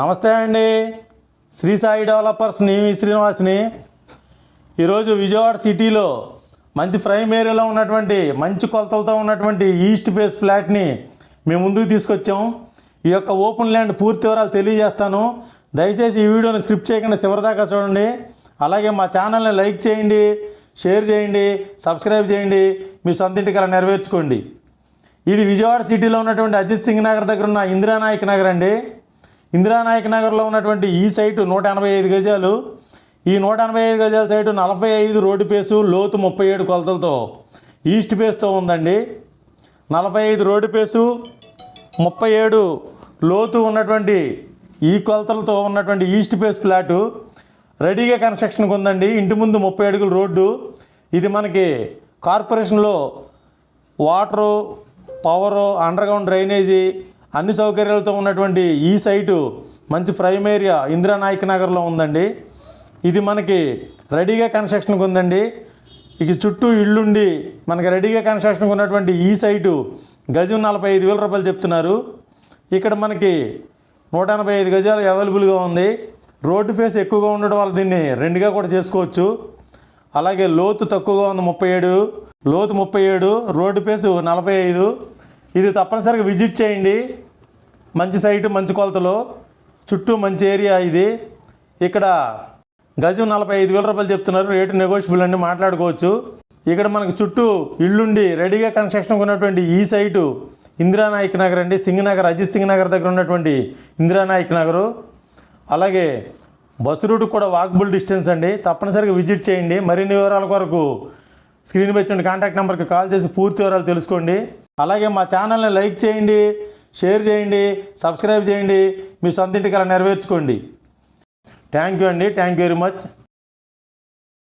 నమస్తే అండి. శ్రీ సాయి డెవలపర్స్ నీవి శ్రీనివాస్ని. ఈరోజు విజయవాడ సిటీలో మంచి ప్రైమ్ ఏరియాలో ఉన్నటువంటి మంచి కొలతలతో ఉన్నటువంటి ఈస్ట్ ఫేస్ ఫ్లాట్ని మేము ముందుకు తీసుకొచ్చాం. ఈ యొక్క ఓపెన్ ల్యాండ్ పూర్తి వివరాలు తెలియజేస్తాను. దయచేసి ఈ వీడియోని స్క్రిప్ట్ చేయకుండా చివరిదాకా చూడండి. అలాగే మా ఛానల్ని లైక్ చేయండి షేర్ చేయండి సబ్స్క్రైబ్ చేయండి మీ సొంత ఇంటికి అలా నెరవేర్చుకోండి. ఇది విజయవాడ సిటీలో ఉన్నటువంటి అజిత్ సింగ్ నగర్ దగ్గర ఉన్న ఇందిరానాయక్ నగర్ అండి. ఇందిరానాయక్ నగర్లో ఉన్నటువంటి ఈ సైటు నూట ఎనభై ఐదు గజాలు. ఈ నూట ఎనభై ఐదు గజాల సైటు నలభై ఐదు రోడ్డు పేసు లోతు ముప్పై ఏడు కొలతలతో ఈస్ట్ పేస్తో ఉందండి. నలభై ఐదు రోడ్డు పేసు ముప్పై ఏడు లోతు ఉన్నటువంటి ఈ కొలతలతో ఉన్నటువంటి ఈస్ట్ పేస్ ఫ్లాటు రెడీగా కన్స్ట్రక్షన్కి ఉందండి. ఇంటి ముందు ముప్పై అడుగుల రోడ్డు. ఇది మనకి కార్పొరేషన్లో వాటరు పవరు అండర్గ్రౌండ్ డ్రైనేజీ అన్ని సౌకర్యాలతో ఉన్నటువంటి ఈ సైటు మంచి ప్రైమ్ ఏరియా ఇందిరానాయక్ నగర్లో ఉందండి. ఇది మనకి రెడీగా కన్స్ట్రక్షన్కి ఉందండి. ఇక చుట్టూ ఇళ్ళుండి మనకి రెడీగా కన్స్ట్రక్షన్కి ఉన్నటువంటి ఈ సైటు గజం నలభై ఐదు వేల రూపాయలు చెప్తున్నారు. ఇక్కడ మనకి నూట ఎనభై ఐదు గజాలు అవైలబుల్గా ఉంది. రోడ్డు ఫేస్ ఎక్కువగా ఉండడం వల్ల దీన్ని రెండుగా కూడా చేసుకోవచ్చు. అలాగే లోతు తక్కువగా ఉంది ముప్పై ఏడు లోతు ముప్పై ఏడు రోడ్డు ఫేసు నలభై ఐదు. ఇది తప్పనిసరిగా విజిట్ చేయండి. మంచి సైటు మంచి కొలతలు. చుట్టూ మంచి ఏరియా ఇది. ఇక్కడ గజం నలభై ఐదు వేల రూపాయలు చెప్తున్నారు. రేటు నెగోషియబుల్ అండి మాట్లాడుకోవచ్చు. ఇక్కడ మనకు చుట్టూ ఇల్లుండి రెడీగా కన్స్ట్రక్షన్ ఉన్నటువంటి ఈ సైటు ఇందిరానాయక్ నగర్ అండి. సింగ్ నగర్ అజిత్ సింగ్ నగర్ దగ్గర ఉన్నటువంటి ఇందిరానాయక్ నగరు. అలాగే బస్సు రూట్ కూడా వాకబుల్ డిస్టెన్స్ అండి. తప్పనిసరిగా విజిట్ చేయండి. మరిన్ని వివరాల కొరకు స్క్రీన్ పై కాంటాక్ట్ నెంబర్కి కాల్ చేసి పూర్తి వివరాలు తెలుసుకోండి. అలాగే మా ఛానల్ని లైక్ చేయండి షేర్ చేయండి సబ్స్క్రైబ్ చేయండి. మీ సొంత ఇంటికి అలా నెరవేర్చుకోండి. థ్యాంక్ యూ అండి. Thank you very much